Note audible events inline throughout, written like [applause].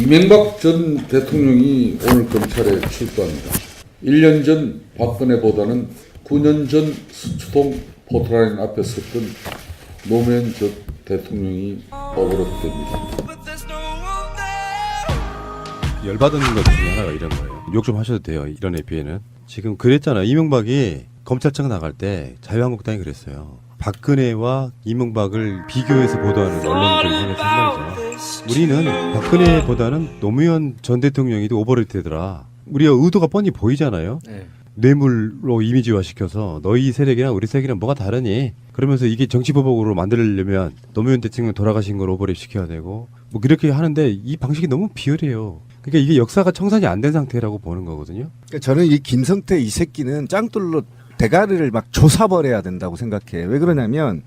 이명박 전 대통령이 오늘 검찰에 출두합니다. 1년 전 박근혜보다는 9년 전 수초동 포토라인 앞에 섰던 노무현 전 대통령이 법으로 됩니다. 열받은 것 중에 하나가 이런 거예요. 욕 좀 하셔도 돼요. 이런 에피에는. 지금 그랬잖아요. 이명박이 검찰청 나갈 때 자유한국당이 그랬어요. 박근혜와 이명박을 비교해서 보도하는 언론들 말이죠. 우리는 박근혜보다는 노무현 전 대통령이 더 오버레이트더라. 우리가 의도가 뻔히 보이잖아요. 네. 뇌물로 이미지화 시켜서 너희 세력이랑 우리 세력이랑 뭐가 다르니? 그러면서 이게 정치보복으로 만들려면 노무현 대통령 돌아가신 걸 오버랩 시켜야 되고 뭐 그렇게 하는데 이 방식이 너무 비열해요. 그러니까 이게 역사가 청산이 안 된 상태라고 보는 거거든요. 그러니까 저는 이 김성태 이 새끼는 짱돌로 대가리를 막 조사버려야 된다고 생각해. 왜 그러냐면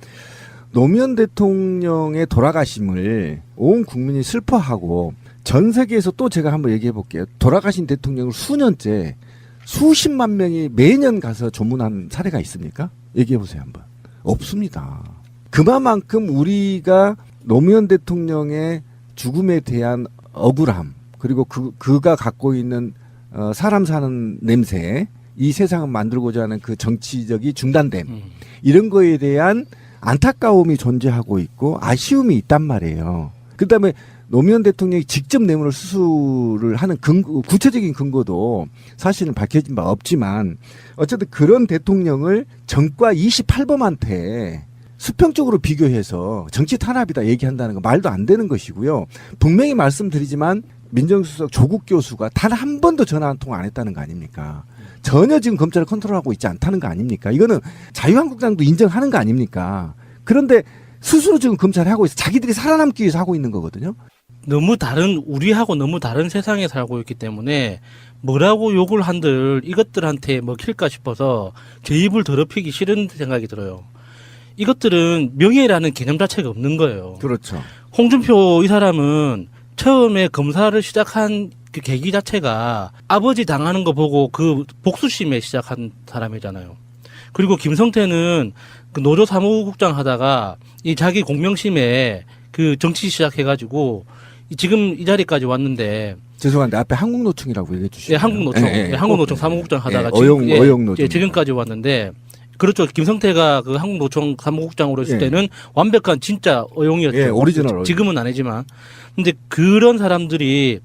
노무현 대통령의 돌아가심을 온 국민이 슬퍼하고 전 세계에서 또 제가 한번 얘기해 볼게요. 돌아가신 대통령을 수년째 수십만 명이 매년 가서 조문한 사례가 있습니까? 얘기해 보세요 한번. 없습니다. 그만큼 우리가 노무현 대통령의 죽음에 대한 억울함 그리고 그 그가 갖고 있는 어, 사람 사는 냄새 이 세상을 만들고자 하는 그 정치적이 중단됨 음. 이런 거에 대한 안타까움이 존재하고 있고 아쉬움이 있단 말이에요. 그다음에 노무현 대통령이 직접 뇌물을 수수를 하는 근거, 구체적인 근거도 사실은 밝혀진 바 없지만 어쨌든 그런 대통령을 전과 28범한테 수평적으로 비교해서 정치 탄압이다 얘기한다는 거 말도 안 되는 것이고요. 분명히 말씀드리지만 민정수석 조국 교수가 단 한 번도 전화 한 통 안 했다는 거 아닙니까? 전혀 지금 검찰을 컨트롤하고 있지 않다는 거 아닙니까? 이거는 자유한국당도 인정하는 거 아닙니까? 그런데 스스로 지금 검찰이 하고 있어. 자기들이 살아남기 위해서 하고 있는 거거든요. 너무 다른 우리하고 너무 다른 세상에 살고 있기 때문에 뭐라고 욕을 한들 이것들한테 먹힐까 싶어서 제 입을 더럽히기 싫은 생각이 들어요. 이것들은 명예라는 개념 자체가 없는 거예요. 그렇죠. 홍준표 이 사람은 처음에 검사를 시작한 그 계기 자체가 아버지 당하는 거 보고 그 복수심에 시작한 사람이잖아요. 그리고 김성태는 그 노조 사무국장 하다가 이 자기 공명심에 그 정치 시작해가지고 이 지금 이 자리까지 왔는데 죄송한데 앞에 한국노총이라고 얘기해 주시죠. 예, 한국노총, 예, 한국노총 사무국장 하다가 예, 어용 예, 어용노총. 예, 지금까지 왔는데 그렇죠. 김성태가 그 한국노총 사무국장으로 했을 예. 때는 완벽한 진짜 어용이었죠. 예, 오리지널 어용. 지금은 아니지만. 근데 그런 사람들이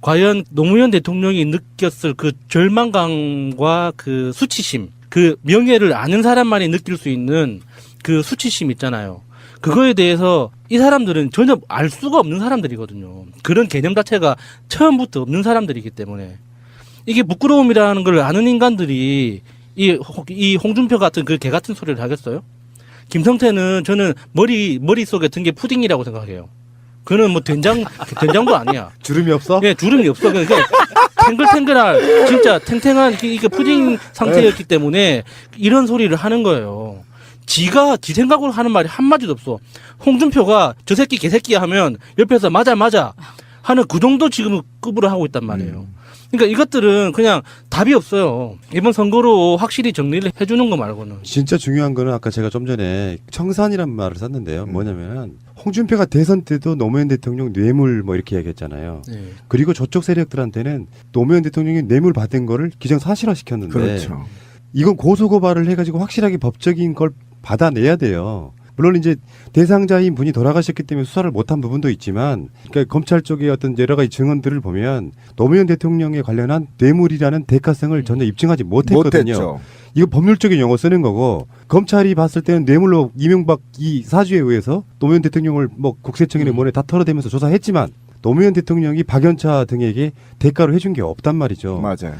과연 노무현 대통령이 느꼈을 그 절망감과 그 수치심, 그 명예를 아는 사람만이 느낄 수 있는 그 수치심 있잖아요. 그거에 대해서 이 사람들은 전혀 알 수가 없는 사람들이거든요. 그런 개념 자체가 처음부터 없는 사람들이기 때문에 이게 부끄러움이라는 걸 아는 인간들이 이, 홍- 이 홍준표 같은 그 개 같은 소리를 하겠어요? 김성태는 저는 머리 머릿속에 든 게 푸딩이라고 생각해요. 그는 뭐 된장 된장도 아니야. 주름이 없어? 예, 주름이 없어. 그러니까 탱글탱글한 진짜 탱탱한 이게- 이게 푸딩 상태였기 때문에 이런 소리를 하는 거예요. 지가 지 생각으로 하는 말이 한 마디도 없어. 홍준표가 저 새끼 개새끼야 하면 옆에서 맞아 맞아 하는 그 정도 지금 급으로 하고 있단 말이에요. 그러니까 이것들은 그냥 답이 없어요. 이번 선거로 확실히 정리를 해주는 거 말고는. 진짜 중요한 거는 아까 제가 좀 전에 청산이란 말을 썼는데요. 음. 뭐냐면 홍준표가 대선 때도 노무현 대통령 뇌물 뭐 이렇게 얘기했잖아요. 네. 그리고 저쪽 세력들한테는 노무현 대통령이 뇌물 받은 거를 기정 사실화 시켰는데 그렇죠. 이건 고소 고발을 해가지고 확실하게 법적인 걸 받아내야 돼요. 물론 이제 대상자인 분이 돌아가셨기 때문에 수사를 못한 부분도 있지만, 그러니까 검찰 쪽의 어떤 여러 가지 증언들을 보면 노무현 대통령에 관련한 뇌물이라는 대가성을 전혀 입증하지 못했거든요. 못했죠. 이거 법률적인 용어 쓰는 거고 검찰이 봤을 때는 뇌물로 이명박 이 사주에 의해서 노무현 대통령을 뭐 국세청이나 음. 뭐네 다 털어대면서 조사했지만 노무현 대통령이 박연차 등에게 대가로 해준 게 없단 말이죠. 맞아요.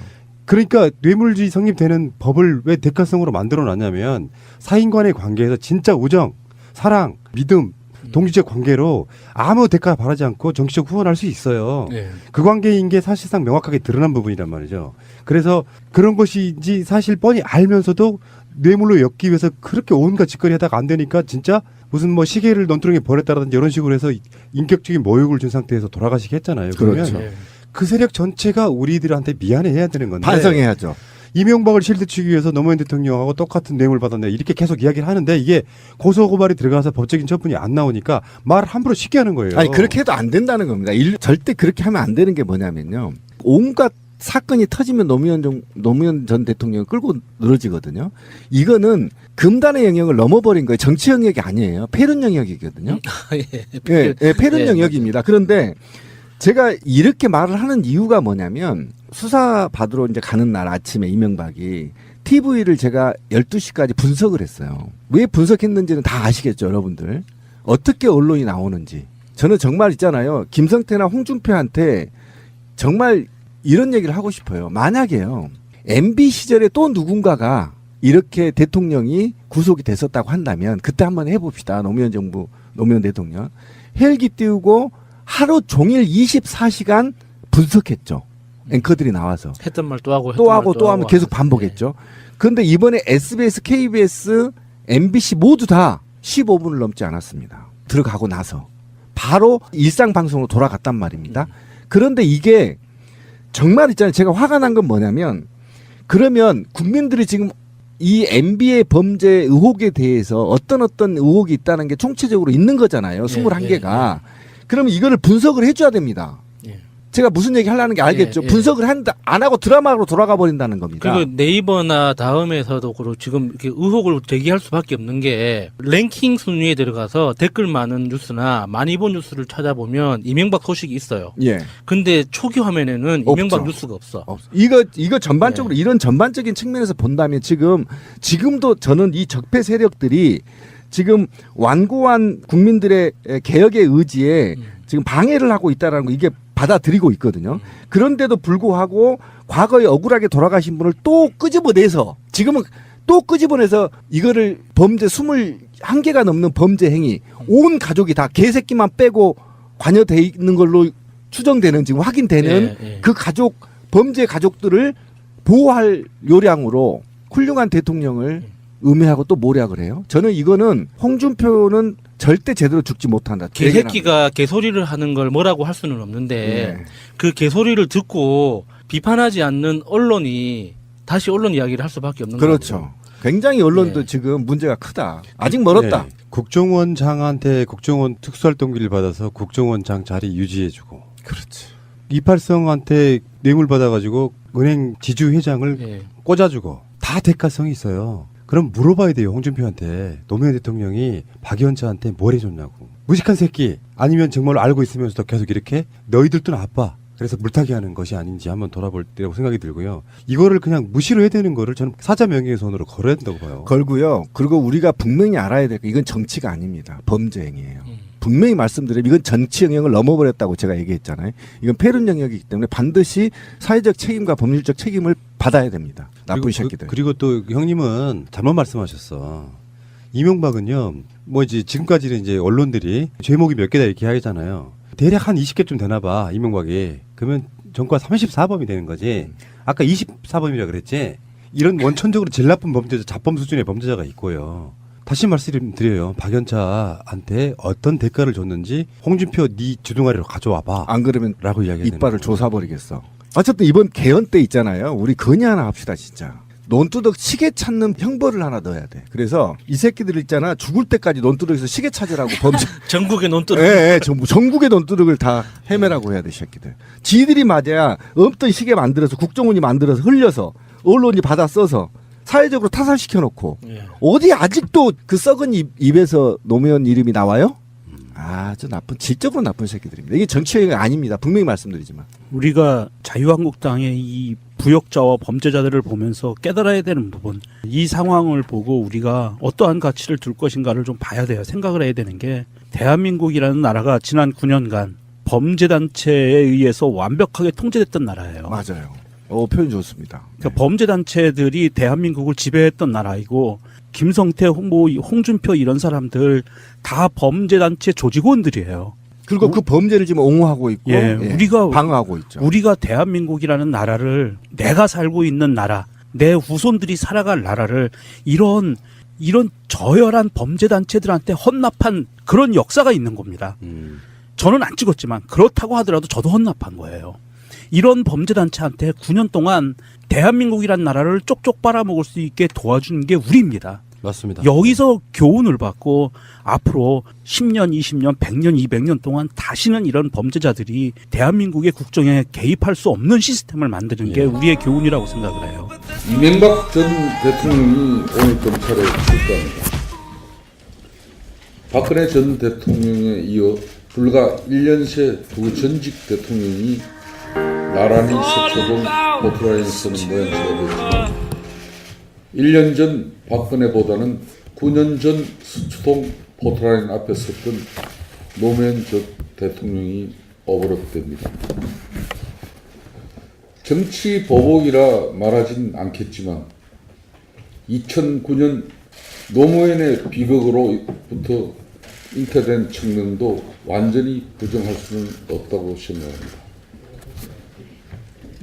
그러니까 뇌물주의 성립되는 법을 왜 대가성으로 만들어 놨냐면 사인 간의 관계에서 진짜 우정, 사랑, 믿음, 동지적 관계로 아무 대가 바라지 않고 정치적 후원할 수 있어요. 네. 그 관계인 게 사실상 명확하게 드러난 부분이란 말이죠. 그래서 그런 것인지 사실 뻔히 알면서도 뇌물로 엮기 위해서 그렇게 온갖 짓거리 하다가 안 되니까 진짜 무슨 뭐 시계를 논두렁에 버렸다든지 이런 식으로 해서 인격적인 모욕을 준 상태에서 돌아가시게 했잖아요. 그러면 그렇죠. 네. 그 세력 전체가 우리들한테 미안해 해야 되는 건데 반성해야죠. 이명박을 실드치기 위해서 노무현 대통령하고 똑같은 뇌물 받았네 이렇게 계속 이야기를 하는데 이게 고소고발이 들어가서 법적인 처분이 안 나오니까 말을 함부로 쉽게 하는 거예요. 아니 그렇게 해도 안 된다는 겁니다. 일- 절대 그렇게 하면 안 되는 게 뭐냐면요. 온갖 사건이 터지면 노무현 정, 노무현 전 대통령을 끌고 늘어지거든요. 이거는 금단의 영역을 넘어버린 거예요. 정치 영역이 아니에요. 패륜 영역이거든요. [laughs] 예. 예, 예, 패륜 예, 영역입니다. 그런데 제가 이렇게 말을 하는 이유가 뭐냐면 수사 받으러 이제 가는 날 아침에 이명박이 TV를 제가 12시까지 분석을 했어요. 왜 분석했는지는 다 아시겠죠, 여러분들. 어떻게 언론이 나오는지. 저는 정말 있잖아요. 김성태나 홍준표한테 정말 이런 얘기를 하고 싶어요. 만약에요. MB 시절에 또 누군가가 이렇게 대통령이 구속이 됐었다고 한다면 그때 한번 해봅시다. 노무현 정부, 노무현 대통령. 헬기 띄우고 하루 종일 24시간 분석했죠. 앵커들이 나와서. 했던 말 또 하고 또 하고 말또 하면 계속 반복했죠. 그런데 이번에 SBS, KBS, MBC 모두 다 15분을 넘지 않았습니다. 들어가고 나서 바로 일상 방송으로 돌아갔단 말입니다. 그런데 이게 정말 있잖아요. 제가 화가 난 건 뭐냐면 그러면 국민들이 지금 이 MB의 범죄 의혹에 대해서 어떤 어떤 의혹이 있다는 게 총체적으로 있는 거잖아요. 예, 21개가. 그러면 이거를 분석을 해줘야 됩니다. 예. 제가 무슨 얘기 하려는 게 알겠죠. 예, 예. 분석을 한다, 안 하고 드라마로 돌아가 버린다는 겁니다. 그리고 네이버나 다음에서도 그렇고 지금 이렇게 의혹을 제기할 수밖에 없는 게 랭킹 순위에 들어가서 댓글 많은 뉴스나 많이 본 뉴스를 찾아보면 이명박 소식이 있어요. 예. 근데 초기 화면에는 없죠. 이명박 뉴스가 없어. 없- 이거 이거 전반적으로 네. 이런 전반적인 측면에서 본다면 지금 지금도 저는 이 적폐 세력들이 지금 완고한 국민들의 에, 개혁의 의지에 음. 지금 방해를 하고 있다라는 거 이게 받아들이고 있거든요. 그런데도 불구하고 과거에 억울하게 돌아가신 분을 또 끄집어내서 지금은 또 끄집어내서 이거를 범죄 21개가 넘는 범죄 행위 온 가족이 다 개새끼만 빼고 관여돼 있는 걸로 추정되는 지금 확인되는 예, 예. 그 가족 범죄 가족들을 보호할 요량으로 훌륭한 대통령을 음해하고 또 모략을 해요. 저는 이거는 홍준표는 절대 제대로 죽지 못한다. 개새끼가 개소리를 하는 걸 뭐라고 할 수는 없는데 네. 그 개소리를 듣고 비판하지 않는 언론이 다시 언론 이야기를 할 수밖에 없는 거죠. 그렇죠. 굉장히 언론도 네. 지금 문제가 크다. 아직 멀었다. 네. 국정원 장한테 국정원 특수활동비를 받아서 국정원 장 자리 유지해주고 그렇지. 이팔성한테 뇌물 받아가지고 은행 지주 회장을 예. 꽂아주고 다 대가성이 있어요. 그럼 물어봐야 돼요 홍준표한테 노무현 대통령이 박연차한테 뭘 해줬냐고 무식한 새끼 아니면 정말 알고 있으면서도 계속 이렇게 너희들도 나빠 그래서 물타기 하는 것이 아닌지 한번 돌아볼 때라고 생각이 들고요 이거를 그냥 무시로 해야 되는 거를 저는 사자 명예훼손으로 걸어야 된다고 봐요 걸고요. 그리고 우리가 분명히 알아야 될게 이건 정치가 아닙니다. 범죄 행위예요. 음. 분명히 말씀드리면 이건 정치 영역을 넘어버렸다고 제가 얘기했잖아요. 이건 패륜 영역이기 때문에 반드시 사회적 책임과 법률적 책임을 받아야 됩니다. 나쁜 그리고 새끼들. 그, 리고 또 형님은 잘못 말씀하셨어. 이명박은요, 뭐 이제 지금까지는 이제 언론들이 죄목이 몇 개다 이렇게 하잖아요. 대략 한 20개쯤 되나 봐, 이명박이. 그러면 전과 34범이 되는 거지. 아까 24범이라 그랬지. 이런 원천적으로 제일 나쁜 범죄자, 자범 수준의 범죄자가 있고요. 다시 말씀드려요. 박연차한테 어떤 대가를 줬는지 홍준표 네 주둥아리로 가져와봐. 안 그러면 라고 이야기해야 이빨을. 조사버리겠어. 어쨌든 이번 개헌 때 있잖아요. 우리 건의 하나 합시다 진짜. 논두덕 시계 찾는 형벌을 하나 넣어야 돼. 그래서 이 새끼들 있잖아 죽을 때까지 논두덕에서 시계 찾으라고 범죄. [laughs] 전국의 논두렁 예, 예, 전부 전국의 논두덕을 다 헤매라고 해야 돼, 이 새끼들. 지들이 맞아야 없던 시계 만들어서 국정원이 만들어서 흘려서 언론이 받아 써서 사회적으로 타살시켜 놓고 예. 어디 아직도 그 썩은 입, 입에서 노무현 이름이 나와요? 아주 나쁜 질적으로 나쁜 새끼들입니다. 이게 정치 행위 아닙니다. 분명히 말씀드리지만. 우리가 자유한국당의 이 부역자와 범죄자들을 보면서 깨달아야 되는 부분 이 상황을 보고 우리가 어떠한 가치를 둘 것인가를 좀 봐야 돼요 생각을 해야 되는 게 대한민국이라는 나라가 지난 9년간 범죄 단체에 의해서 완벽하게 통제됐던 나라예요 맞아요. 어, 표현 좋습니다. 그러니까 범죄 단체들이 대한민국을 지배했던 나라이고 김성태, 홍, 홍준표 이런 사람들 다 범죄 단체 조직원들이에요 그리고 그 범죄를 지금 옹호하고 있고 예, 우리가 방어하고 있죠. 우리가 대한민국이라는 나라를 내가 살고 있는 나라, 내 후손들이 살아갈 나라를 이런 이런 저열한 범죄 단체들한테 헌납한 그런 역사가 있는 겁니다. 음. 저는 안 찍었지만 그렇다고 하더라도 저도 헌납한 거예요. 이런 범죄 단체한테 9년 동안 대한민국이란 나라를 쪽쪽 빨아먹을 수 있게 도와준 게 우리입니다. 맞습니다. 여기서 교훈을 받고 앞으로 10년, 20년, 100년, 200년 동안 다시는 이런 범죄자들이 대한민국의 국정에 개입할 수 없는 시스템을 만드는 게 예. 우리의 교훈이라고 생각을 해요. 이명박 전 대통령이 오늘 검찰에 출두합니다. 박근혜 전 대통령에 이어 불과 1년 새 두 전직 대통령이 나란히 서초동 포트라인에 서는 모양새가 됐지만 1년 전 박근혜보다는 9년 전 서초동 포트라인 앞에 섰던 노무현 전 대통령이 어버럭됩니다. 정치 보복이라 말하진 않겠지만 2009년 노무현의 비극으로부터 잉태된 청년도 완전히 부정할 수는 없다고 생각합니다.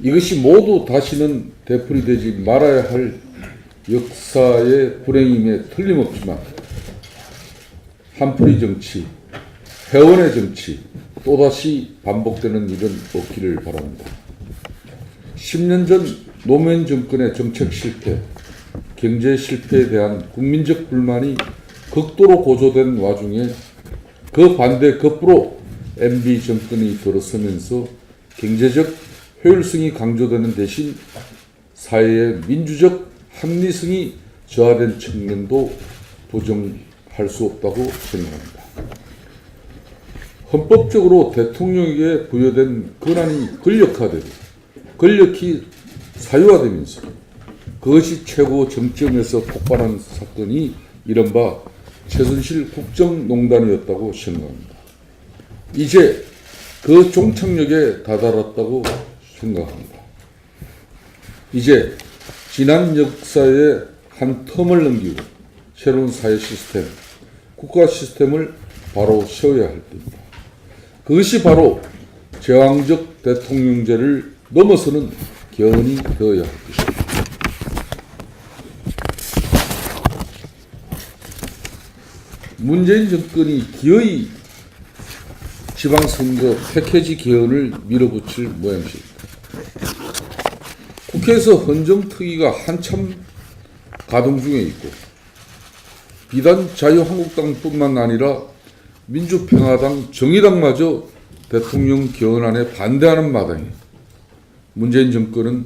이것이 모두 다시는 되풀이되지 말아야 할 역사의 불행임에 틀림없지만 한풀이 정치, 회원의 정치 또다시 반복되는 일은 없기를 바랍니다. 10년 전 노무현 정권의 정책 실패, 경제 실패에 대한 국민적 불만이 극도로 고조된 와중에 그 반대 거꾸로 MB 정권이 들어서면서 경제적 효율성이 강조되는 대신 사회의 민주적 합리성이 저하된 측면도 부정할 수 없다고 생각합니다. 헌법적으로 대통령에게 부여된 권한이 권력화되고 권력이 사유화되면서 그것이 최고 정점에서 폭발한 사건이 이른바 최순실 국정농단이었다고 생각합니다. 이제 그 종착역에 다다랐다고 생각합니다. 이제 지난 역사의 한 텀을 넘기고 새로운 사회 시스템, 국가 시스템을 바로 세워야 할 때입니다. 그것이 바로 제왕적 대통령제를 넘어서는 개헌이 되어야 할 것입니다. 문재인 정권이 기어이 지방선거 패키지 개헌을 밀어붙일 모양새입니다. 국회에서 헌정특위가 한참 가동 중에 있고 비단 자유한국당뿐만 아니라 민주평화당, 정의당마저 대통령 개헌안에 반대하는 마당에 문재인 정권은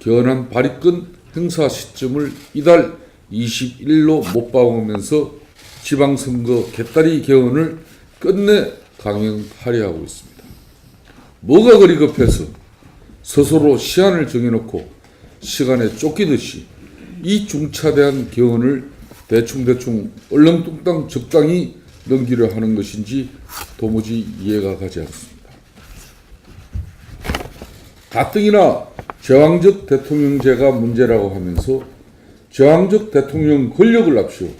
개헌안 발의권 행사 시점을 이달 21일로 못 박으면서 지방선거 개딸이 개헌을 끝내 강행하려 하고 있습니다. 뭐가 그리 급해서 스스로 시한을 정해놓고 시간에 쫓기듯이 이 중차대한 개헌을 대충대충 얼렁뚱땅 적당히 넘기려 하는 것인지 도무지 이해가 가지 않습니다. 가뜩이나 제왕적 대통령제가 문제라고 하면서 제왕적 대통령 권력을 앞시고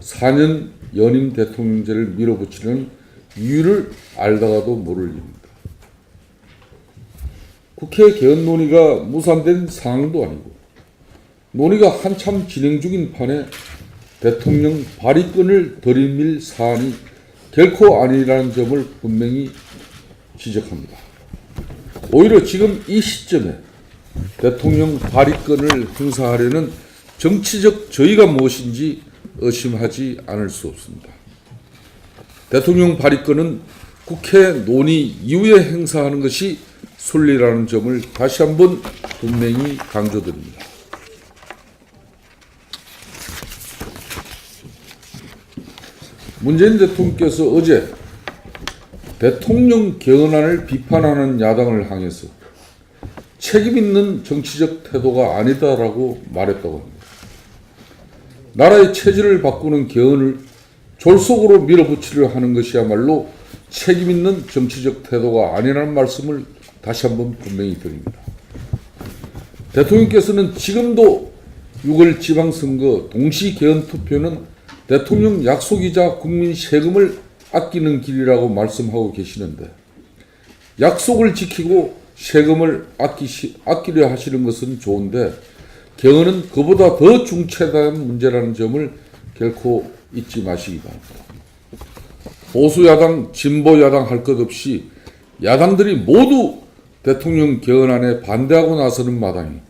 4년 연임 대통령제를 밀어붙이는 이유를 알다가도 모를 일입니다. 국회 개헌 논의가 무산된 상황도 아니고 논의가 한참 진행 중인 판에 대통령 발의권을 들이밀 사안이 결코 아니라는 점을 분명히 지적합니다. 오히려 지금 이 시점에 대통령 발의권을 행사하려는 정치적 저의가 무엇인지 의심하지 않을 수 없습니다. 대통령 발의권은 국회 논의 이후에 행사하는 것이 순리라는 점을 다시 한번 분명히 강조드립니다. 문재인 대통령께서 어제 대통령 개헌안을 비판하는 야당을 향해서 책임 있는 정치적 태도가 아니다라고 말했다고 합니다. 나라의 체질을 바꾸는 개헌을 졸속으로 밀어붙이려 하는 것이야말로 책임 있는 정치적 태도가 아니라는 말씀을 다시 한번 분명히 드립니다. 대통령께서는 지금도 6월 지방선거 동시 개헌 투표는 대통령 약속이자 국민 세금을 아끼는 길이라고 말씀하고 계시는데 약속을 지키고 세금을 아끼시, 아끼려 하시는 것은 좋은데 개헌은 그보다 더 중차대한 문제라는 점을 결코 잊지 마시기 바랍니다. 보수 야당, 진보 야당 할 것 없이 야당들이 모두 대통령 개헌안에 반대하고 나서는 마당에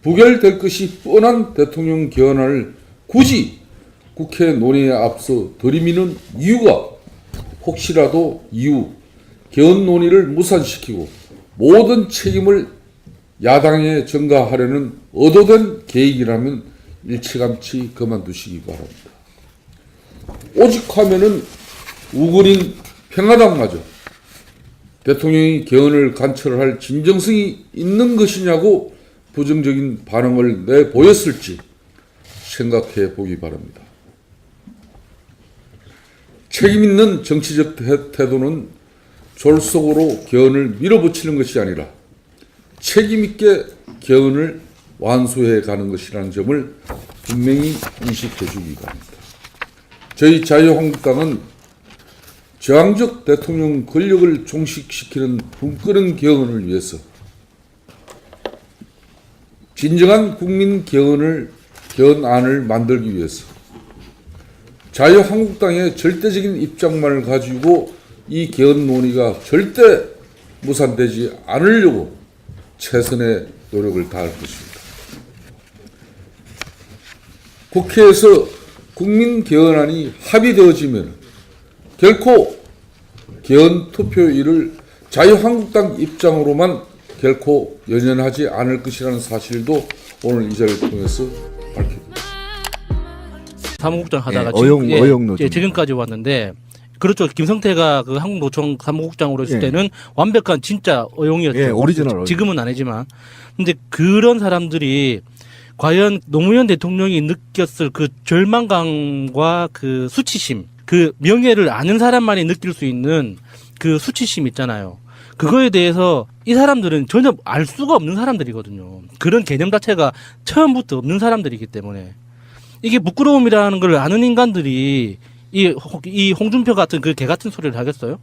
부결될 것이 뻔한 대통령 개헌안을 굳이 국회 논의에 앞서 들이미는 이유가 혹시라도 이후 개헌 논의를 무산시키고 모든 책임을 야당에 전가하려는 의도된 계획이라면 일찌감치 그만두시기 바랍니다. 오직 하면은 우근인 평화당마저 대통령이 개헌을 관철할 진정성이 있는 것이냐고 부정적인 반응을 내보였을지 생각해 보기 바랍니다. 책임 있는 정치적 태- 태도는 졸속으로 개헌을 밀어붙이는 것이 아니라 책임 있게 개헌을 완수해 가는 것이라는 점을 분명히 인식해 주기 바랍니다. 저희 자유한국당은 저항적 대통령 권력을 종식시키는 분끄는 개헌을 위해서 진정한 국민 개헌을 개헌안을 만들기 위해서 자유한국당의 절대적인 입장만을 가지고 이 개헌 논의가 절대 무산되지 않으려고 최선의 노력을 다할 것입니다. 국회에서 국민 개헌안이 합의되어지면 결코 개헌 투표일을 자유한국당 입장으로만 결코 연연하지 않을 것이라는 사실도 오늘 이 자리를 통해서 밝혀드립니다. 사무국장 하다가 예, 어용- 어용노조. 예, 지금까지 왔는데 그렇죠. 김성태가 그 한국노총 사무국장으로 했을 예. 때는 완벽한 진짜 어용이었죠. 예, 오리지널 어용. 지금은 아니지만. 근데 그런 사람들이 과연 노무현 대통령이 느꼈을 그 절망감과 그 수치심, 그 명예를 아는 사람만이 느낄 수 있는 그 수치심 있잖아요. 그거에 대해서 이 사람들은 전혀 알 수가 없는 사람들이거든요. 그런 개념 자체가 처음부터 없는 사람들이기 때문에 이게 부끄러움이라는 걸 아는 인간들이 이, 홍- 이 홍준표 같은 그 개 같은 소리를 하겠어요?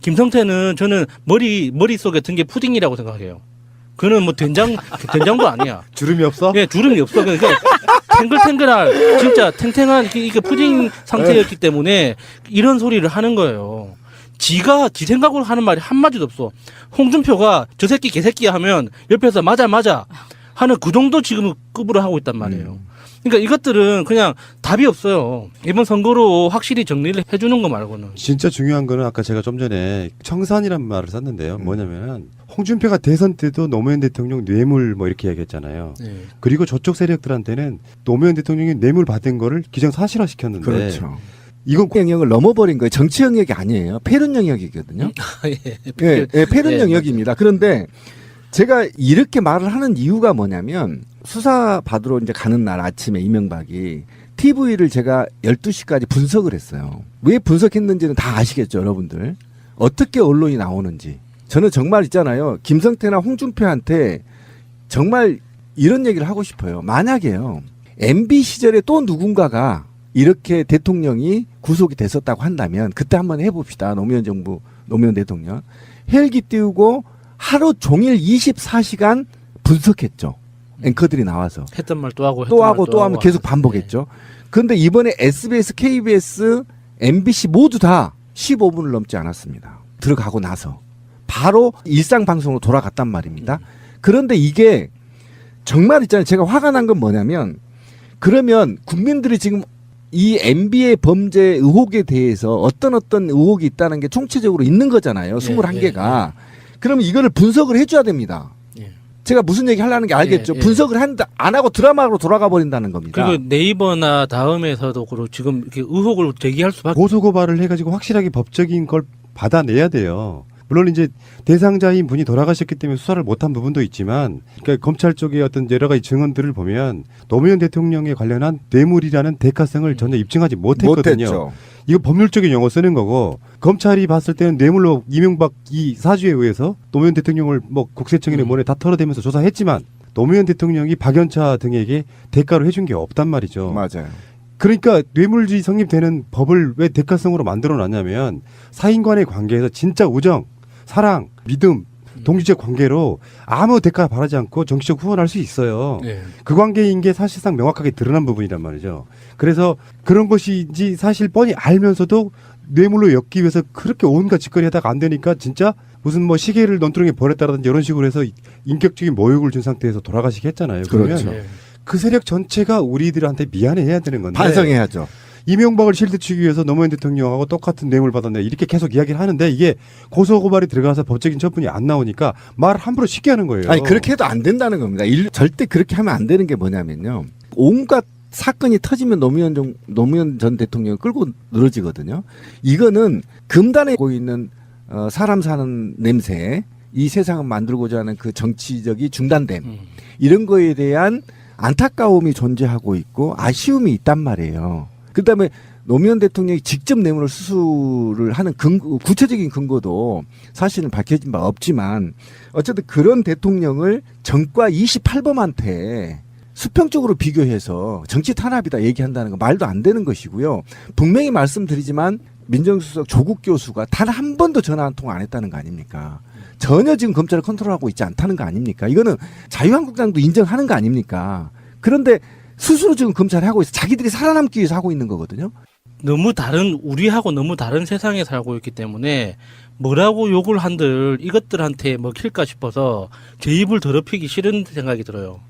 김성태는 저는 머리 머릿속에 든 게 푸딩이라고 생각해요. 그는 뭐 된장 [laughs] 된장도 아니야. 주름이 없어? 예, 주름이 없어. 그러니까 탱글탱글한 진짜 [laughs] 탱탱한 이- 이게 푸딩 상태였기 때문에 이런 소리를 하는 거예요. 지가 지 생각으로 하는 말이 한 마디도 없어. 홍준표가 저 새끼 개새끼야 하면 옆에서 맞아 맞아 하는 그 정도 지금 급으로 하고 있단 말이에요. 그러니까 이것들은 그냥 답이 없어요. 이번 선거로 확실히 정리를 해주는 거 말고는. 진짜 중요한 거는 아까 제가 좀 전에 청산이란 말을 썼는데요. 뭐냐면 홍준표가 대선 때도 노무현 대통령 뇌물 뭐 이렇게 얘기했잖아요. 네. 그리고 저쪽 세력들한테는 노무현 대통령이 뇌물 받은 거를 기정 사실화 시켰는데 그렇죠. 이건 영역을 넘어버린 거예요. 정치 영역이 아니에요. 패륜 영역이거든요. [laughs] 예. 예, 예, 패륜 예, 영역입니다. 그런데 제가 이렇게 말을 하는 이유가 뭐냐면 수사 받으러 이제 가는 날 아침에 이명박이 TV를 제가 12시까지 분석을 했어요. 왜 분석했는지는 다 아시겠죠, 여러분들. 어떻게 언론이 나오는지. 저는 정말 있잖아요. 김성태나 홍준표한테 정말 이런 얘기를 하고 싶어요. 만약에요. MB 시절에 또 누군가가 이렇게 대통령이 구속이 됐었다고 한다면 그때 한번 해봅시다. 노무현 정부, 노무현 대통령. 헬기 띄우고 하루 종일 24시간 분석했죠. 앵커들이 나와서. 했던 말 또 하고 또 하고 또 하면 계속 반복했죠. 그런데 이번에 SBS, KBS, MBC 모두 다 15분을 넘지 않았습니다. 들어가고 나서 바로 일상 방송으로 돌아갔단 말입니다. 그런데 이게 정말 있잖아요. 제가 화가 난 건 뭐냐면 그러면 국민들이 지금 이 MB의 범죄 의혹에 대해서 어떤 어떤 의혹이 있다는 게 총체적으로 있는 거잖아요. 예, 21개가. 그러면 이거를 분석을 해줘야 됩니다. 예. 제가 무슨 얘기 하려는 게 알겠죠. 예, 예. 분석을 한다, 안 하고 드라마로 돌아가 버린다는 겁니다. 그리고 네이버나 다음에서도 그렇고 지금 이렇게 의혹을 제기할 수밖에 고소 고발을 해가지고 확실하게 법적인 걸 받아내야 돼요. 물론 이제 대상자인 분이 돌아가셨기 때문에 수사를 못한 부분도 있지만, 그러니까 검찰 쪽의 어떤 여러 가지 증언들을 보면 노무현 대통령에 관련한 뇌물이라는 대가성을 전혀 입증하지 못했거든요. 못했죠. 이거 법률적인 용어 쓰는 거고 검찰이 봤을 때는 뇌물로 이명박 이 사주에 의해서 노무현 대통령을 뭐 국세청이나 음. 뭐네 다 털어대면서 조사했지만 노무현 대통령이 박연차 등에게 대가로 해준 게 없단 말이죠. 맞아요. 그러니까 뇌물주의 성립되는 법을 왜 대가성으로 만들어 놨냐면 사인 간의 관계에서 진짜 우정, 사랑, 믿음, 동지적 관계로 아무 대가 바라지 않고 정치적 후원할 수 있어요. 예. 그 관계인 게 사실상 명확하게 드러난 부분이란 말이죠. 그래서 그런 것이지 사실 뻔히 알면서도 뇌물로 엮기 위해서 그렇게 온갖 짓거리 하다가 안 되니까 진짜 무슨 뭐 시계를 논두렁에 버렸다라든지 이런 식으로 해서 인격적인 모욕을 준 상태에서 돌아가시게 했잖아요. 그러면 그렇죠. 네. 그 세력 전체가 우리들한테 미안해해야 되는 건데 반성해야죠. 이명박을 실드치기 위해서 노무현 대통령하고 똑같은 뇌물 받았네 이렇게 계속 이야기를 하는데 이게 고소고발이 들어가서 법적인 처분이 안 나오니까 말 함부로 쉽게 하는 거예요. 아니 그렇게 해도 안 된다는 겁니다. 일- 절대 그렇게 하면 안 되는 게 뭐냐면요. 온갖 사건이 터지면 노무현 정, 노무현 전 대통령을 끌고 늘어지거든요. 이거는 금단에 고 있는 어, 사람 사는 냄새, 이 세상을 만들고자 하는 그 정치적이 중단됨 음. 이런 거에 대한 안타까움이 존재하고 있고 아쉬움이 있단 말이에요. 그다음에 노무현 대통령이 직접 뇌물을 수수를 하는 근거, 구체적인 근거도 사실은 밝혀진 바 없지만 어쨌든 그런 대통령을 정과 28범한테 수평적으로 비교해서 정치 탄압이다 얘기한다는 건 말도 안 되는 것이고요. 분명히 말씀드리지만 민정수석 조국 교수가 단 한 번도 전화 한 통 안 했다는 거 아닙니까? 전혀 지금 검찰을 컨트롤하고 있지 않다는 거 아닙니까? 이거는 자유한국당도 인정하는 거 아닙니까? 그런데 스스로 지금 검찰이 하고 있어. 자기들이 살아남기 위해서 하고 있는 거거든요. 너무 다른 우리하고 너무 다른 세상에 살고 있기 때문에 뭐라고 욕을 한들 이것들한테 먹힐까 싶어서 제 입을 더럽히기 싫은 생각이 들어요.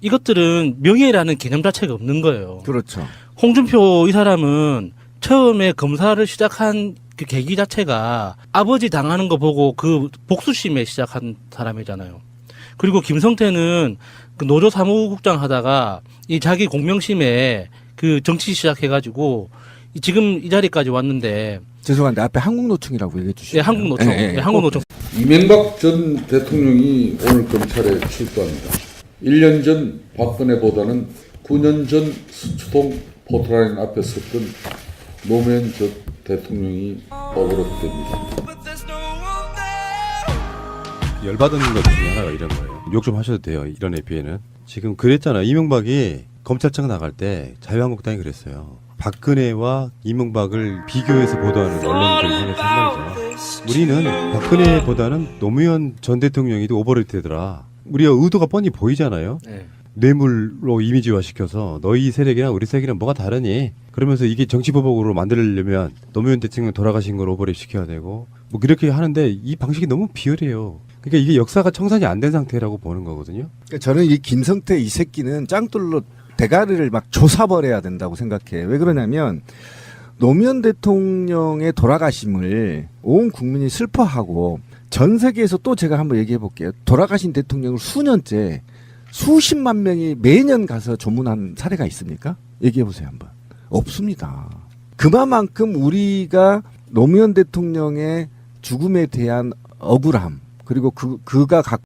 이것들은 명예라는 개념 자체가 없는 거예요. 그렇죠. 홍준표 이 사람은 처음에 검사를 시작한 그 계기 자체가 아버지 당하는 거 보고 그 복수심에 시작한 사람이잖아요. 그리고 김성태는 그 노조 사무국장 하다가 이 자기 공명심에 그 정치 시작해가지고 이 지금 이 자리까지 왔는데 죄송한데 앞에 한국노총이라고 얘기해 주시죠. 예, 한국노총, 예, 한국노총 이명박 전 대통령이 오늘 검찰에 출두합니다. 1년 전 박근혜보다는 9년 전 수추동 포토라인 앞에 섰던 노무현 전 대통령이 어그럽됩니다. 열받은 것 중에 하나가 이런 거예요. 욕 좀 하셔도 돼요. 이런 애피에는 지금 그랬잖아요. 이명박이 검찰청 나갈 때 자유한국당이 그랬어요. 박근혜와 이명박을 비교해서 보도하는 언론들이 생겼단 말이죠. 우리는 박근혜보다는 노무현 전 대통령이 더 오버레이트더라. 우리가 의도가 뻔히 보이잖아요. 예. 뇌물로 이미지화 시켜서 너희 세력이랑 우리 세력이랑 뭐가 다르니? 그러면서 이게 정치보복으로 만들려면 노무현 대통령 돌아가신 걸 오버랩 시켜야 되고 뭐 그렇게 하는데 이 방식이 너무 비열해요. 그러니까 이게 역사가 청산이 안 된 상태라고 보는 거거든요. 그러니까 저는 이 김성태 이 새끼는 짱돌로 대가리를 막 조사버려야 된다고 생각해요. 왜 그러냐면 노무현 대통령의 돌아가심을 온 국민이 슬퍼하고 전 세계에서 또 제가 한번 얘기해 볼게요. 돌아가신 대통령을 수년째 수십만 명이 매년 가서 조문한 사례가 있습니까? 얘기해 보세요 한번. 없습니다. 그만큼 우리가 노무현 대통령의 죽음에 대한 억울함 그리고 그 그가 갖고